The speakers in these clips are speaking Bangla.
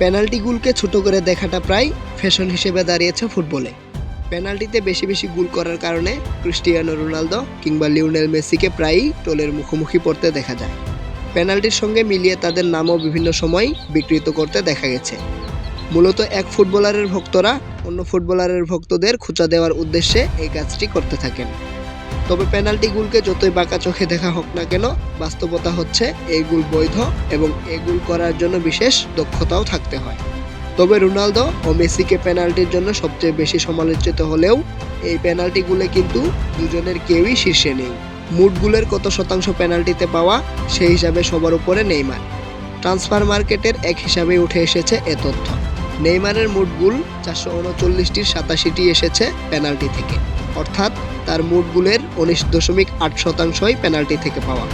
পেনাল্টি গুলকে ছোট করে দেখাটা প্রায় ফ্যাশন হিসেবে দাঁড়িয়েছে ফুটবলে। পেনাল্টিতে বেশি বেশি গুল করার কারণে ক্রিস্টিয়ানো রোনালদো কিংবা লিওনেল মেসিকে প্রায়ই টোলের মুখোমুখি পড়তে দেখা যায়। পেনাল্টির সঙ্গে মিলিয়ে তাদের নামও বিভিন্ন সময় বিকৃত করতে দেখা গেছে। মূলত এক ফুটবলারের ভক্তরা অন্য ফুটবলারের ভক্তদের খোঁচা দেওয়ার উদ্দেশ্যে এই কাজটি করতে থাকেন। তবে পেনাল্টি গুলকে যতই বাঁকা চোখে দেখা হোক না কেন, বাস্তবতা হচ্ছে এই গুল বৈধ এবং এই গুল করার জন্য বিশেষ দক্ষতাও থাকতে হয়। তবে রোনালদো ও মেসিকে পেনাল্টির জন্য সবচেয়ে বেশি সমালোচিত হলেও এই পেনাল্টিগুলো কিন্তু দুজনের কেউই শীর্ষে নেই। মুটগুলের কত শতাংশ পেনাল্টিতে পাওয়া সেই হিসাবে সবার উপরে নেইমার। ট্রান্সফার মার্কেটের এক হিসাবে উঠে এসেছে এ তথ্য। নেইমারের মুটগুল চারশো উনচল্লিশটির সাতাশিটি এসেছে পেনাল্টি থেকে। অর্থাৎ তার মুটগুলের উনিশ দশমিক আট শতাংশই পেনাল্টি থেকে পাওয়া।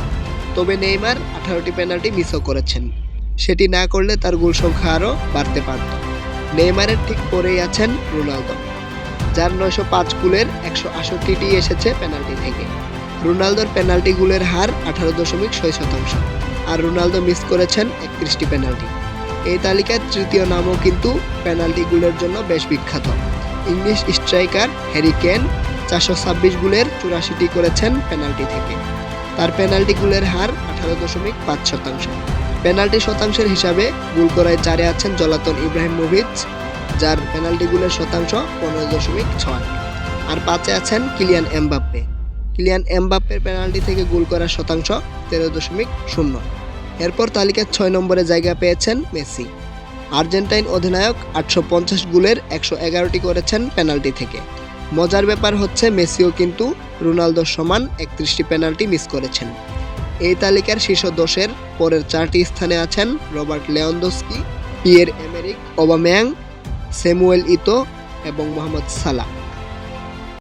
তবে নেইমার আঠারোটি পেনাল্টি মিসও করেছেন। সেটি না করলে তার গোল সংখ্যা আরও বাড়তে পারত। নেইমারের ঠিক পরেই আছেন রোনালদো, যার নয়শো পাঁচ গুলের একশো আষট্টিটি এসেছে পেনাল্টি থেকে। রোনালদোর পেনাল্টি গুলের হার আঠারো দশমিক ছয় শতাংশ, আর রোনালদো মিস করেছেন একত্রিশটি পেনাল্টি। এই তালিকার তৃতীয় নামও কিন্তু পেনাল্টি গুলের জন্য বেশ বিখ্যাত। ইংলিশ স্ট্রাইকার হ্যারি কেন চারশো ছাব্বিশ গুলের চুরাশিটি করেছেন পেনাল্টি থেকে। তার পেনাল্টি গুলের হার আঠারো দশমিক পাঁচ শতাংশ। পেনাল্টি শতাংশের হিসাবে গোল করায় চারে আছেন জলাতন ইব্রাহিম মুভিজ যার পেনাল্টি গুলের শতাংশ পনেরো দশমিক ছয়। আর পাঁচে আছেন কিলিয়ান এমবাপ্পে। কিলিয়ান এমবাপ্পের পেনাল্টি থেকে গোল করার শতাংশ তেরো দশমিক শূন্য। এরপর তালিকার ছয় নম্বরে জায়গা পেয়েছেন মেসি। আর্জেন্টাইন অধিনায়ক আটশো পঞ্চাশ গোলের একশো এগারোটি করেছেন পেনাল্টি থেকে। মজার ব্যাপার হচ্ছে মেসিও কিন্তু রোনালদো সমান একত্রিশটি পেনাল্টি মিস করেছেন। এই তালিকার শীর্ষ দশের পরের চারটি স্থানে আছেন Robert Lewandowski Pierre Emerick Aubameyang, Samuel Eto'o এবং মোহাম্মদ সালা